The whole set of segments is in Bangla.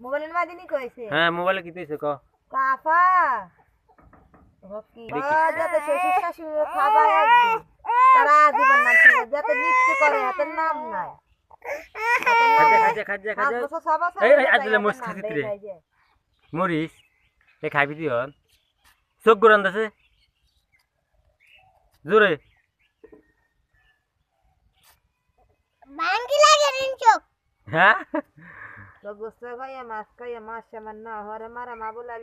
মোবাইলের মাদিনি কইছে? হ্যাঁ মোবাইলে কি তুইছে ক কাফা। কি যাতে শ্বশুর শাশুড়ি খাবার একদিন তারা আজীবন যাতে নিচ্ছে করে হাতের নাম নাই। খাজা খাজা খাজা খাজা এই, আজলে। মরিস এ খাবি চোখ গোরান আছে জোরে। বাঙ্গি লাগে রিন চোখ। হ্যাঁ? মা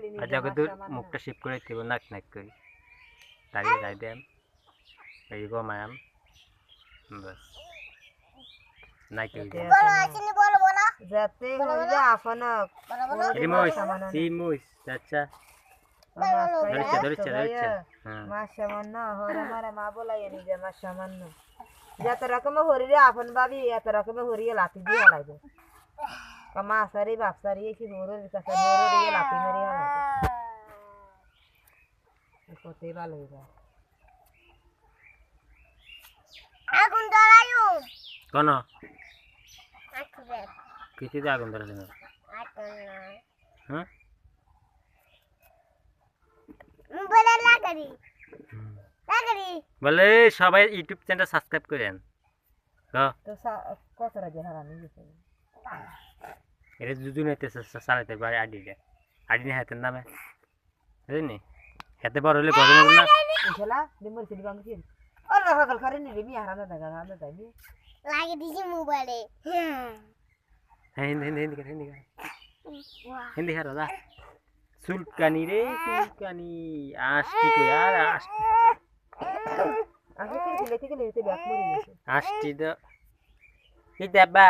নি মুখটা শেপ করে দেবো নাক নাক করে তারিয়ে যাই দেন এই গো ম্যাম বাস বলো যাতে হইলে আফনক বলো বলো রিমোস রিমোস আচ্ছা ধরেছে ধরেছে ধরেছে সামান্য হরে মারা মা বলাই নিজে মাছ সামান্য যত রকম হরিরে আপন ভাবি এত রকম হরিয়ে লাতি দিয়ে হালাইবে মাছারি বাপসারি এসে হরুর কাছে হরুর লাতি মারি হালাইবে কতই ভালো হইবে আগুন ধরায়ু কোন আকুবে কিছুতে আগুন ধরেছে না আগুন হ্যাঁ মোবাইলে লাগারি লাগারি বলে সবাই ইউটিউব চ্যানেল সাবস্ক্রাইব করেন তো কত রাজে হারানি গেছে এটা দুজন হইতে চালাইতে পারে আডিটা আডি না হাতের নামে। বুঝলি? হাতে বড় হলে গরম হবে না ইনশাল্লাহ দিমর সিডি বাংছিল আর রাখাল করে নি রে মি হারানো দেখা হারানো তাই নি লাগিয়ে দিছি মোবাইলে। হ্যাঁ হিন্দি হিন্দি হিন্দি হিন্দি। হিন্দি খার দাদা। চুলকানি রে চুলকানি। আষ্টি কই আর আষ্টি আগে কি লেখে গেলে ব্যাক মরে গেছে। আষ্টি দ কি দেবা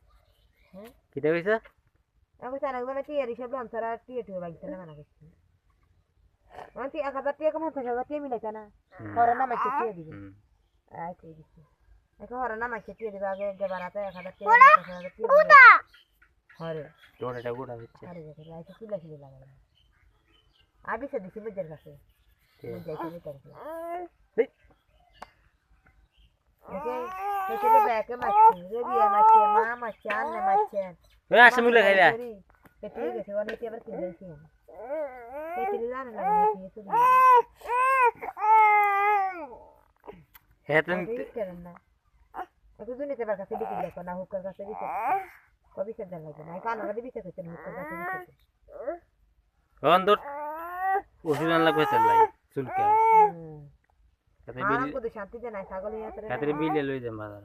কি দেখছ হ্যাঁ কি দেখছ আমি তো একদম টিয়ার হিসাব লাম সারা টিয়া টিয়া বাগিতে না মানা আমি তো এক হাজার টিয়া কমান হাজার টিয়া মিলাইছে না। হরে না মাইছে টিয়া দিবে আই কই দিছি এখন হরে না মাইছে টিয়া দিবে আগে একবার বানাতে এক হাজার টিয়া এক হাজার টিয়া। হরে তোর এটা গোড়া হচ্ছে আরে দেখো লাইছে তুলে খিলে লাগাই আবি সে দিছি বুঝার কাছে। যাইতে বুঝার কাছে এই, ওকে সেটা ব্যাকে মারছে রে বিয়া মারছে মা মারছে আন্নে মারছে ওই আসে মুলে খাইলা পেটে গেছে অনেক আবার কিনে দিয়েছি পেটে জানে না কিছু হ্যাঁ তুমি করেন না একটু দুনিতে বার কাছে বিক্রি দেখো না হুকার কাছে দিতে কবি দেন লাগে না কান কাছে দিতে করছেন হুকার কাছে দিতে অন্দর ওষুধ আনলা কই চালাই চুলকা মা বিল কত শান্তি দেয় না ছাগল ইয়া করে তাতে বিলে লই যাম বাজার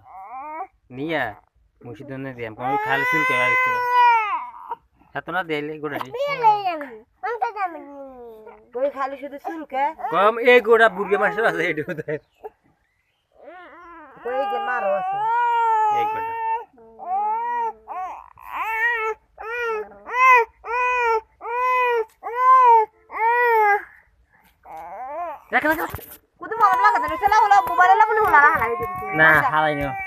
নিয়া মুসিদ নে দিয়াম কোন খালি চুলকা আর কিছু না এত না দেইলে গোড়া দি কই খালি শুধু চুলকে কম এই গোড়া বুর্গে মাসে আছে এটু দেয় কই যে মারো আছে এই গোড়া চলা মোবাইল বলে হলা হালাই না হারাই না